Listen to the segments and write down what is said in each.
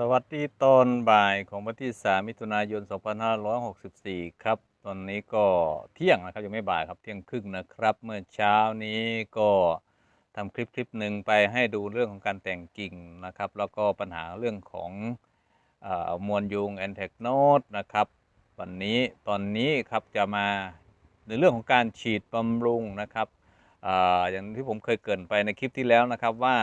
สวัสดีตอนบ่ายของวันที่ 3 มิถุนายน 2564 ครับ ตอนนี้ก็เที่ยงนะครับยังไม่บ่ายครับเที่ยงครึ่งนะครับ เมื่อเช้านี้ก็ทำคลิปคลิปหนึ่งไปให้ดูเรื่องของการแต่งกิ่งนะครับ แล้วก็ปัญหาเรื่องของอมวลยุงแอนเทคโนดนะครับ วันนี้ตอนนี้ครับจะมาในเรื่องของการฉีดบำรุงนะครับออย่างที่ผมเคยเกินไปในคลิปที่แล้วนะครับว่า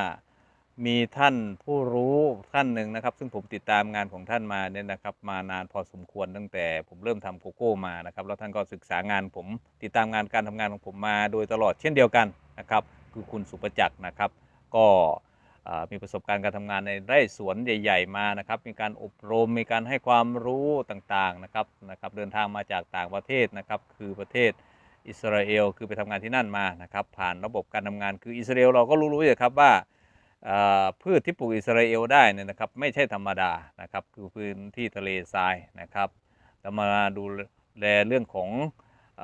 มีท่านผู้รู้ท่านหนึ่งนะครับ ซึ่งผมติดตามงานของท่านมาเนี่ยนะครับ มานานพอสมควรตั้งแต่ผมเริ่มทำโกโก้มานะครับ แล้วท่านก็ศึกษางานผมติดตามงานการทำงานของผมมาโดยตลอดเช่นเดียวกันนะครับ คือคุณสุประจักษ์นะครับ ก็มีประสบการณ์การทำงานในไร่สวนใหญ่ ๆ มานะครับ มีการอบรมมีการให้ความรู้ต่างๆนะครับนะครับ เดินทางมาจากต่างประเทศนะครับ คือประเทศอิสราเอลคือไปทำงานที่นั่นมานะครับ ผ่านระบบการทำงานคืออิสราเอลเราก็รู้ๆอยู่ครับว่าอ่า พืชที่ปลูกอิสราเอลได้เนี่ยนะครับไม่ใช่ธรรมดานะครับคือพื้นที่ทะเลทรายนะครับเรามาดูแลเรื่องของอ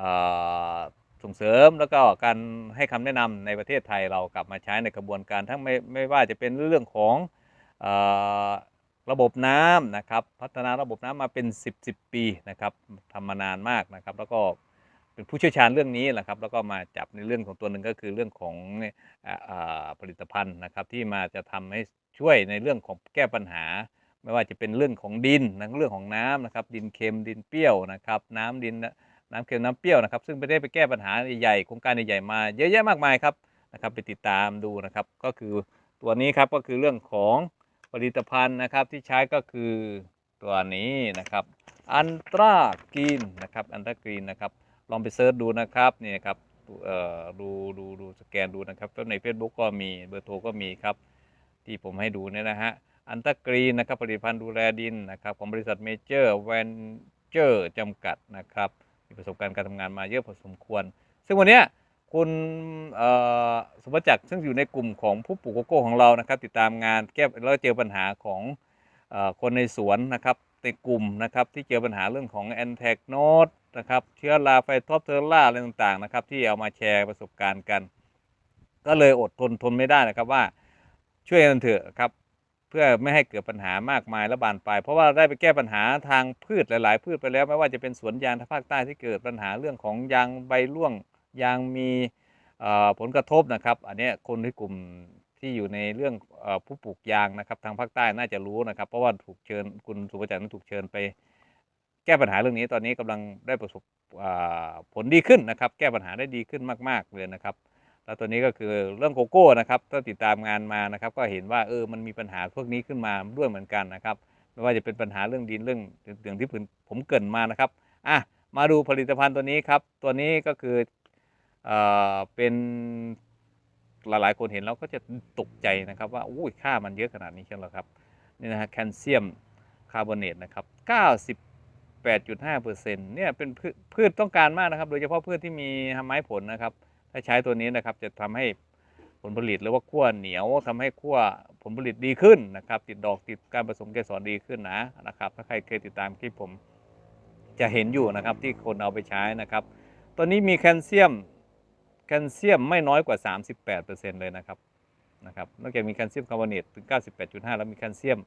ส่งเสริมแล้วก็การให้คำแนะนำในประเทศไทยเรากลับมาใช้ในกระบวนการทั้งไม่ไม่ว่าจะเป็นเรื่องของอระบบน้ำนะครับพัฒนาระบบน้ำมาเป็น 10 10ปีนะครับทำมานานมากนะครับแล้วก็ เป็นผู้เชี่ยวชาญเรื่องนี้แหละครับแล้วก็มาจับในเรื่องของตัวหนึ่งก็คือเรื่องของออผลิตภัณฑ์นะครับ ที่มาจะทำให้ช่วยในเรื่องของแก้ปัญหา ไม่ว่าจะเป็นเรื่องของดินเรื่องของน้ำนะครับ ดินเค็มดินเปรี้ยวนะครับ น้ำดินน้ำเค็มน้ำเปรี้ยวนะครับ ซึ่งไม่ได้ไปแก้ปัญหาใหญ่โครงการใหญ่ๆมาเยอะแยะมากมายครับนะครับ ไปติดตามดูนะครับ ก็คือตัวนี้ครับก็คือเรื่องของผลิตภัณฑ์นะครับที่ใช้ก็คือตัวนี้นะครับอันตรากรีนนะครับอันตรากรีนนะครับ ลองไปเซิร์ชดูนะครับนี่ครับดูดูดูสแกนดูนะครับแล้วใน Facebook ก็มีเบอร์โทรก็มีครับ ที่ผมให้ดูเนี่ยนะฮะอันตกรีนนะครับผลิตภัณฑ์ดูแลดินนะครับของบริษัทเมเจอร์แวนเจอร์จำกัดนะครับมีประสบการณ์การทำงานมาเยอะพอสมควร ซึ่งวันนี้คุณสุภจักรซึ่งอยู่ในกลุ่มของผู้ปลูกโกโก้ของเรานะครับ ติดตามงานแก้แล้วเจอปัญหาของอคนในสวนนะครับในกลุ่มนะครับที่เจอปัญหาเรื่องของแอนแทกโนด นะครับ เชื้อราไฟท็อปเทอร่าอะไรต่างๆนะครับ ที่เอามาแชร์ประสบการณ์กัน ก็เลยอดทนทนไม่ได้นะครับว่าช่วยกันเถอะครับ เพื่อไม่ให้เกิดปัญหามากมายและบานปลายเพราะว่าได้ไปแก้ปัญหาทางพืชหลาย ๆ พืชไปแล้วไม่ว่าจะเป็นสวนยางทางภาคใต้ที่เกิดปัญหาเรื่องของยางใบร่วงยางมีผลกระทบนะครับ อันนี้คนที่กลุ่มที่อยู่ในเรื่องอผู้ปลูกยางนะครับ ทางภาคใต้น่าจะรู้นะครับ เพราะว่าถูกเชิญคุณสุภจันั้นถูกเชิญไป แก้ปัญหาเรื่องนี้ตอนนี้กำลังได้ประสบผลดีขึ้นนะครับ แก้ปัญหาได้ดีขึ้นมาก ๆเลยนะครับ แล้วตัวนี้ก็คือเรื่องโกโก้นะครับถ้าติดตามงานมานะครับ ก็เห็นว่าเออมันมีปัญหาพวกนี้ขึ้นมาด้วยเหมือนกันนะครับไม่ว่าจะเป็นปัญหาเรื่องดินเรื่องอย่างที่ผมเกินมานะครับอะมาดูผลิตภัณฑ์ตัวนี้ครับ ตัวนี้ก็คือเอ่อเป็นหลายๆ คนเห็นแล้วก็จะตกใจนะครับว่าอุ้ยค่ามันเยอะขนาดนี้ใช่ไหมครับนี่นะฮะแคลเซียมคาร์บอเนตนะครับ 8.5%เนี่ยเป็นพืชต้องการมากนะครับ โดยเฉพาะพืชที่มีไม้ผลนะครับ ถ้าใช้ตัวนี้นะครับจะทำให้ผลผลิตหรือว่าขั้วเหนียวทำให้ขั้วผลผลิตดีขึ้นนะครับ ติดดอกติดการผสมเกสรดีขึ้นนะนะครับ ถ้าใครเคยติดตามคลิปผมจะเห็นอยู่นะครับที่คนเอาไปใช้นะครับตัวนี้มีแคลเซียมแคลเซียมไม่น้อยกว่า 38%เลยนะครับนะครับนอกจากมีแคลเซียมคาร์บอเนตถึง 98.5 แล้วมีแคลเซียม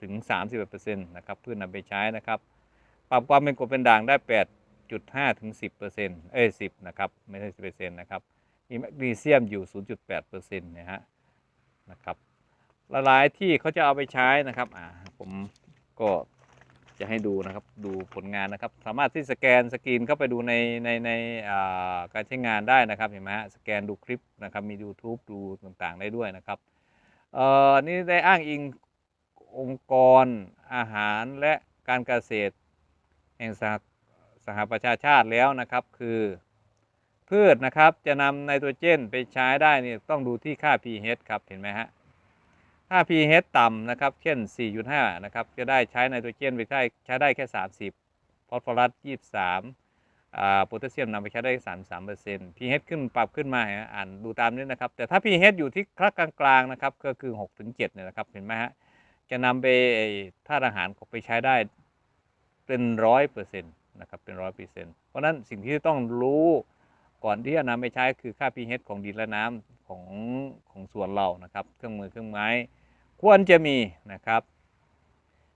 ถึง 31%นะครับเพื่อนำไปใช้นะครับ ปรับความเป็นกรดเป็นด่างได้ 8.5 ถึง 10%เอ้ย10 นะครับ ไม่ใช่10%นะครับ มีแมกนีเซียมอยู่ 0.8%นะฮะ นะครับละลายที่เขาจะเอาไปใช้นะครับอ่าผมก็จะให้ดูนะครับ ดูผลงานนะครับ สามารถที่สแกนสกรีนเข้าไปดูในในในอ่าการใช้งานได้นะครับ เห็นไหมฮะ สแกนดูคลิปนะครับ มี YouTube ดูต่างๆได้ด้วยนะครับเอ่อนี่ได้อ้างอิงองค์กรอาหารและการเกษตร แห่งสหสหประชาชาติแล้วนะครับ คือพืชนะครับจะนำไนโตรเจนไปใช้ได้นี่ต้องดูที่ค่า pH ครับเห็นไหมฮะถ้า pH ต่ำนะครับ เช่น 4.5 นะครับ จะได้ใช้ไนโตรเจนไปใช้ใช้ได้แค่ 30 ฟอสฟอรัส 23 โพแทสเซียมนำไปใช้ได้ 33เปอร์เซ็นต์ pH ขึ้นปรับขึ้นมาอ่านดูตามนี้นะครับ แต่ถ้า pH อยู่ที่คลักกลางๆนะครับ ก็คือ 6-7เนี่ยนะครับ เห็นไหมฮะ จะนำไปธาตุอาหารไปใช้ได้ เป็นร้อยเปอร์เซ็นต์นะครับเป็นร้อยเปอร์เซ็นต์เพราะฉะนั้นสิ่งที่ต้องรู้ก่อนที่จะนำไปใช้คือค่า pH ของดินและน้ำของของสวนเรานะครับ เครื่องมือเครื่องไม้ ควรจะมีนะครับ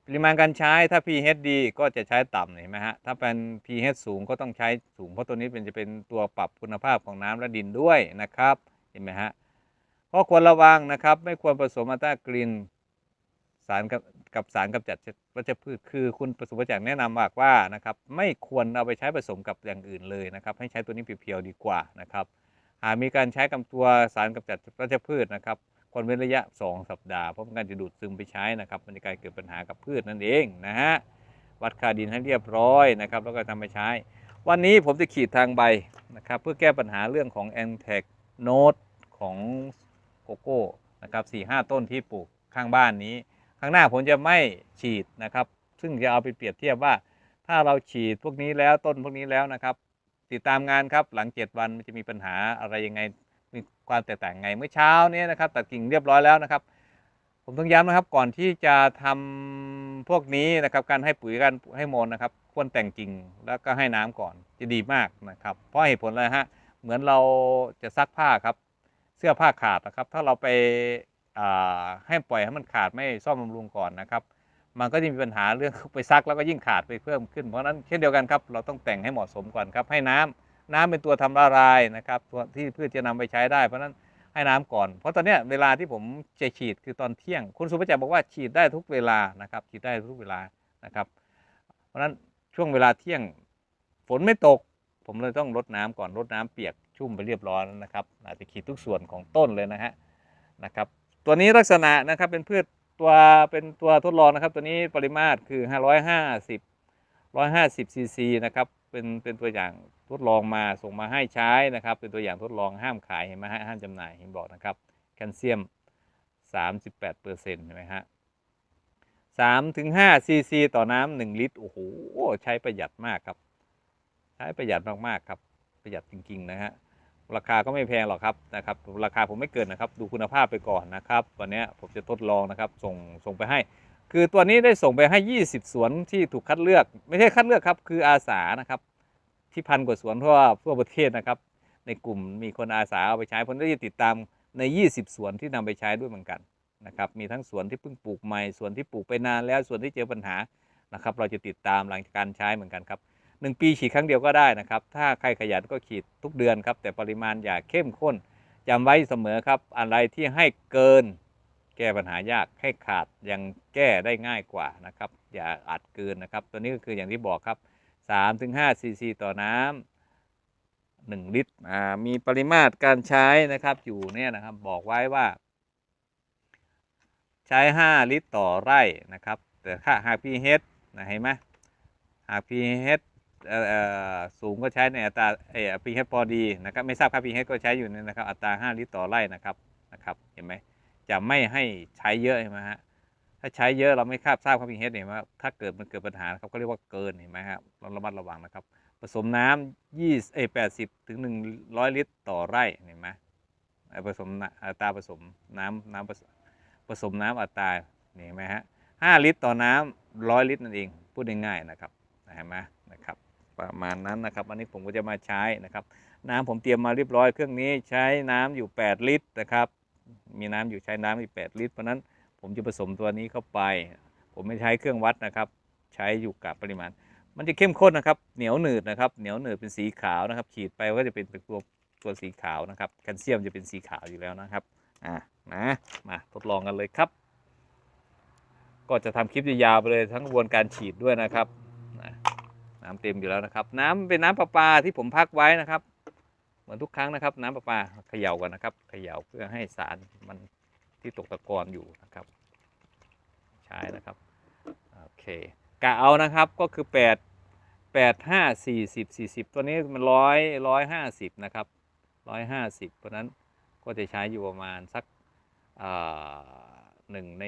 ปริมาณการใช้ถ้า pH ดีก็จะใช้ต่ำเห็นไหมฮะถ้าเป็น pH สูงก็ต้องใช้สูง เพราะตัวนี้เป็นจะเป็นตัวปรับคุณภาพของน้ำและดินด้วยนะครับเห็นไหมฮะข้อควรระวังนะครับ ไม่ควรผสมอัลตรากรีนสาร กับสารกำจัดวัชพืช คือคุณประสมจากแนะนำบอกว่านะครับไม่ควรเอาไปใช้ผสมกับอย่างอื่นเลยนะครับ ให้ใช้ตัวนี้เพียวๆดีกว่านะครับหากมีการใช้กับตัวสารกำจัดวัชพืชนะครับควรเว้นระยะ 2 สัปดาห์เพราะเป็นการจะดูดซึมไปใช้นะครับมันจะกลายเกิดปัญหากับพืชนั่นเองนะฮะวัดค่าดินให้เรียบร้อยนะครับแล้วก็ทำไปใช้ วันนี้ผมจะขีดทางใบนะครับเพื่อแก้ปัญหาเรื่องของ a n t e c Note ของโกโก้นะครับ4 5 ต้นที่ปลูกข้างบ้านนี้ ข้างหน้าผมจะไม่ฉีดนะครับ ซึ่งจะเอาไปเปรียบเทียบว่า ถ้าเราฉีดพวกนี้แล้วต้นพวกนี้แล้วนะครับ ติดตามงานครับหลัง 7 วันมันจะมีปัญหาอะไรยังไงมีความแตกต่างไงเมื่อเช้านี้นะครับ ตัดกิ่งเรียบร้อยแล้วนะครับ ผมต้องย้ำนะครับก่อนที่จะทำพวกนี้นะครับ การให้ปุ๋ยการให้โมนนะครับควรแต่งกิ่งแล้วก็ให้น้ำก่อนจะดีมากนะครับ เพราะเหตุผลอะไรฮะเหมือนเราจะซักผ้าครับ เสื้อผ้าขาดนะครับ ถ้าเราไป ให้ปล่อยให้มันขาดไม่ซ่อมบำรุงก่อนนะครับ มันก็จะมีปัญหาเรื่องไปซักแล้วก็ยิ่งขาดไปเพิ่มขึ้น เพราะฉะนั้นเช่นเดียวกันครับ เราต้องแต่งให้เหมาะสมก่อนครับ ให้น้ำน้ำเป็นตัวทำละลายนะครับตัวที่พืชจะนำไปใช้ได้ เพราะฉะนั้นให้น้ำก่อน เพราะตอนนี้เวลาที่ผมจะฉีดคือตอนเที่ยง คุณสุภาจักรบอกว่าฉีดได้ทุกเวลานะครับฉีดได้ทุกเวลานะครับ เพราะฉะนั้นช่วงเวลาเที่ยงฝนไม่ตก ผมเลยต้องรดน้ำก่อนรดน้ำเปียกชุ่มไปเรียบร้อยแล้วนะครับอาจจะขีดทุกส่วนของต้นเลยนะฮะนะครับ ตัวนี้ลักษณะนะครับเป็นพืชตัวเป็นตัวทดลองนะครับ ตัวนี้ปริมาตรคือ 550 150ซีซีนะครับเป็นเป็นตัวอย่างทดลองมาส่งมาให้ใช้นะครับ เป็นตัวอย่างทดลองห้ามขายเห็นไหมฮะห้ามจำหน่ายเห็นบอกนะครับแคลเซียม 38เปอร์เซ็นต์เห็นไหมฮะ3ถึง5ซีซีต่อน้ำ1ลิตรโอ้โหใช้ประหยัดมากครับ ใช้ประหยัดมากๆครับประหยัดจริงๆนะฮะ ราคาก็ไม่แพงหรอกครับนะครับ ราคาผมไม่เกินนะครับ ดูคุณภาพไปก่อนนะครับวันนี้ผมจะทดลองนะครับส่งส่งไปให้ คือตัวนี้ได้ส่งไปให้ 20 สวนที่ถูกคัดเลือก ไม่ใช่คัดเลือกครับ คืออาสานะครับที่พันกว่าสวนทั่วทั่วประเทศนะครับ ในกลุ่มมีคนอาสาเอาไปใช้ผมได้ติดตามใน 20 สวนที่นำไปใช้ด้วยเหมือนกันนะครับมีทั้งสวนที่เพิ่งปลูกใหม่สวนที่ปลูกไปนานแล้วสวนที่เจอปัญหานะครับ เราจะติดตามหลังจากการใช้เหมือนกันครับ หนึ่งปีฉีดครั้งเดียวก็ได้นะครับ ถ้าใครขยันก็ฉีดทุกเดือนครับ แต่ปริมาณอย่าเข้มข้นจำไว้เสมอครับ อะไรที่ให้เกินแก้ปัญหายากให้ขาดยังแก้ได้ง่ายกว่านะครับ อย่าอัดเกินนะครับ ตัวนี้ก็คืออย่างที่บอกครับ3-5ซีซีต่อน้ำ1 ลิตรมีปริมาตรการใช้นะครับอยู่เนี่ยนะครับบอกไว้ว่า ใช้ 5 ลิตรต่อไร่นะครับ แต่ค่าหาก pH นะเห็นไหมหาก pH เอ่เอ่อ สูงก็ใช้ในอัตราเอ่อ pH พอดีนะครับไม่ทราบค่า pH ก็ใช้อยู่ในนะครับอัตรา5ลิตรต่อไร่นะครับนะครับเห็นไหมจะไม่ให้ใช้เยอะเห็นไหมฮะถ้าใช้เยอะเราไม่คาดทราบค่า pH เห็นไหมถ้าเกิดมันเกิดปัญหาครับก็เรียกว่าเกินเห็นไหมครับเราระมัดระวังนะครับ ผสมน้ำยี่เอ้แปดสิบถึงหนึ่งร้อยลิตรต่อไร่เห็นไหมเอ่อผสมอัตราผสมน้ำน้ำผสมผสมน้ำอัตราเห็นไหมฮะห้าลิตรต่อน้ำร้อยลิตรนั่นเองพูดง่ายๆนะครับเห็นไหม ประมาณนั้นนะครับ อันนี้ผมก็จะมาใช้นะครับ น้ำผมเตรียมมาเรียบร้อยเครื่องนี้ใช้น้ำอยู่ 8 ลิตรนะครับ มีน้ำอยู่ใช้น้ำอยู่8ลิตรเพราะนั้นผมจะผสมตัวนี้เข้าไป ผมไม่ใช้เครื่องวัดนะครับ ใช้อยู่กับปริมาณ มันจะเข้มข้นนะครับ เหนียวหนืดนะครับ เหนียวหนืดเป็นสีขาวนะครับขีดไปก็จะเป็นตัวตัวสีขาวนะครับ แคลเซียมจะเป็นสีขาวอยู่แล้วนะครับ อ่า นะ มาทดลองกันเลยครับ ก็จะทำคลิปยาวๆไปเลยทั้งกระบวนการฉีดด้วยนะครับ น้ำเต็มอยู่แล้วนะครับ น้ำเป็นน้ำประปาที่ผมพักไว้นะครับ เหมือนทุกครั้งนะครับ น้ำประปาเขย่ากันนะครับเขย่าเพื่อให้สารมันที่ตกตะกอนอยู่นะครับ ใช้นะครับโอเคกะเอานะครับก็คือ 8 8 5 40 40 ตัวนี้มันร้อยร้อยห้าสิบนะครับร้อยห้าสิบเพราะนั้นก็จะใช้อยู่ประมาณสักหนึ่งใน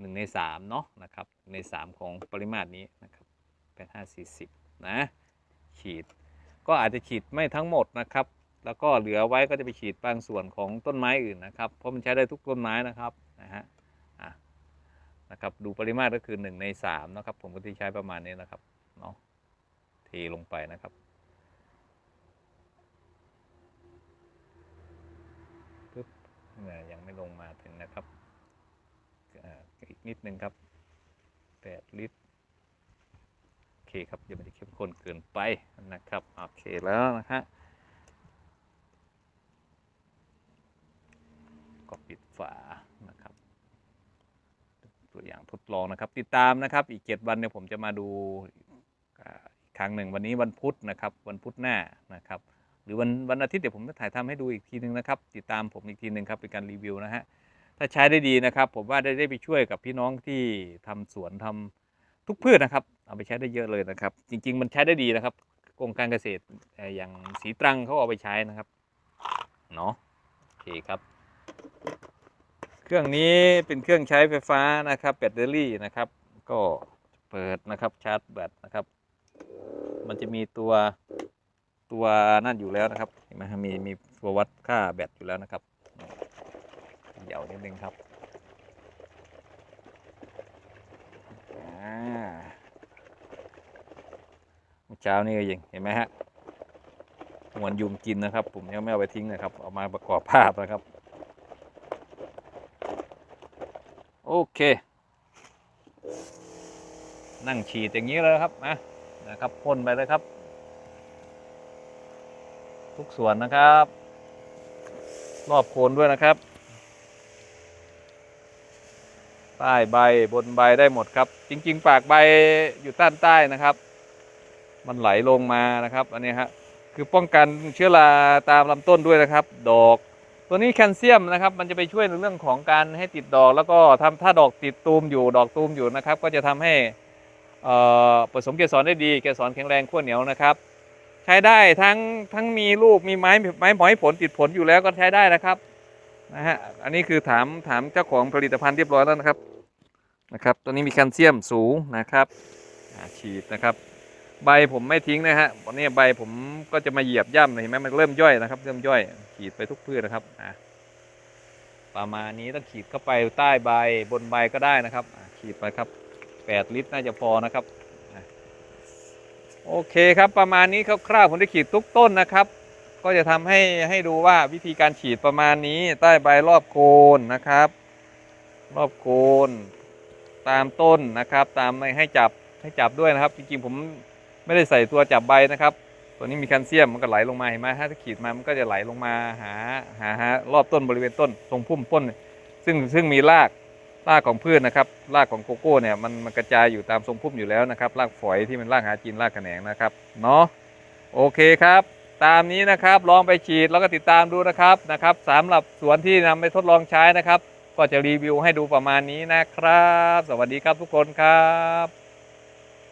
หนึ่งในสามเนาะนะครับในสามของปริมาตรนี้นะครับ แปดห้าสี่สิบนะฉีด ก็อาจจะฉีดไม่ทั้งหมดนะครับ แล้วก็เหลือไว้ก็จะไปฉีดบางส่วนของต้นไม้อื่นนะครับ เพราะมันใช้ได้ทุกต้นไม้นะครับนะฮะอะนะครับดูปริมาตรก็คือ1ใน3นะครับผมก็ที่ใช้ประมาณนี้นะครับเนาะเทลงไปนะครับ ปึ๊บเนี่ยยังไม่ลงมาถึงนะครับอีกนิดนึงครับแปดลิตร เคครับยังไม่ได้เข้มข้นเกินไปนะครับ โอเคแล้วนะฮะก็ปิดฝานะครับ ตัวอย่างทดลองนะครับ ติดตามนะครับ อีกเจ็ดวันเนี่ยผมจะมาดูอีกครั้งหนึ่งวันนี้วันพุธนะครับ วันพุธหน้านะครับ หรือวันวันอาทิตย์เดี๋ยวผมจะถ่ายทำให้ดูอีกทีหนึ่งนะครับ ติดตามผมอีกทีหนึ่งครับเป็นการรีวิวนะฮะถ้าใช้ได้ดีนะครับ ผมว่าได้ได้ไปช่วยกับพี่น้องที่ทำสวนทำ ทุกพืชนะครับ เอาไปใช้ได้เยอะเลยนะครับ จริง ๆ มันใช้ได้ดีนะครับกรมการเกษตรอย่างสีตรังเขาเอาไปใช้นะครับเนาะโอเคครับ เครื่องนี้เป็นเครื่องใช้ไฟฟ้านะครับแบตเตอรี่นะครับ ก็เปิดนะครับชาร์จแบตนะครับ มันจะมีตัวตัวนั่นอยู่แล้วนะครับเห็นไหมมีมีตัววัดค่าแบตอยู่แล้วนะครับเดี๋ยวนิดนึงครับ เช้านี่ก็ยังเห็นไหมฮะหวนยุงกินนะครับ ผมยังไม่เอาไปทิ้งนะครับ เอามาประกอบภาพนะครับ โอเค นั่งฉีดอย่างนี้เลยครับนะนะครับพ่นไปเลยครับ ทุกส่วนนะครับ รอบโคนด้วยนะครับใต้ใบบนใบได้หมดครับ จริง ๆ ปากใบอยู่ด้านใต้นะครับ มันไหลลงมานะครับ อันนี้ฮะคือป้องกันเชื้อราตามลำต้นด้วยนะครับ ดอก ตัวนี้แคลเซียมนะครับ มันจะไปช่วยในเรื่องของการให้ติดดอก แล้วก็ทำถ้าดอกติดตูมอยู่ดอกตูมอยู่นะครับ ก็จะทำให้ผสมเกสรได้ดีเกสรแข็งแรงขั้วเหนียวนะครับ ใช้ได้ทั้งทั้งมีลูกมีไม้ไม้หมอยผลติดผลอยู่แล้วก็ใช้ได้นะครับนะฮะอันนี้คือถามถามเจ้าของผลิตภัณฑ์เรียบร้อยแล้วนะครับนะครับ ตัวนี้มีแคลเซียมสูงนะครับฉีดนะครับ ใบผมไม่ทิ้งนะฮะวันนี้ใบผมก็จะมาเหยียบย่ำเห็นไหมมันเริ่มย่อยนะครับ เริ่มย่อย ขีดไปทุกพืชนะครับอะประมาณนี้ต้องขีดเข้าไปใต้ใบบนใบก็ได้นะครับ ขีดไปครับ 8 ลิตรน่าจะพอนะครับอโอเคครับประมาณนี้คร่าวๆผมได้ขีดทุกต้นนะครับ ก็จะทำให้ให้ดูว่าวิธีการฉีดประมาณนี้ ใต้ใบรอบโคนนะครับ รอบโคน ตามต้นนะครับ ตามไม่ให้จับให้จับด้วยนะครับ จริงๆผม ไม่ได้ใส่ตัวจับใบนะครับ ตัวนี้มีแคลเซียมมันก็ไหลลงมาเห็นไหมถ้าขีดมามันก็จะไหลลงมาหาหาหารอบต้นบริเวณต้นตรงพุ่มต้น ซึ่งซึ่งมีรากรากของพืชนะครับรากของโกโก้เนี่ยมันมันกระจายอยู่ตามทรงพุ่มอยู่แล้วนะครับรากฝอยที่มันรากหากินรากแขนงนะครับเนาะโอเคครับ ตามนี้นะครับลองไปฉีดแล้วก็ติดตามดูนะครับนะครับสำหรับสวนที่นำไปทดลองใช้นะครับ ก็จะรีวิวให้ดูประมาณนี้นะครับ สวัสดีครับทุกคนครับ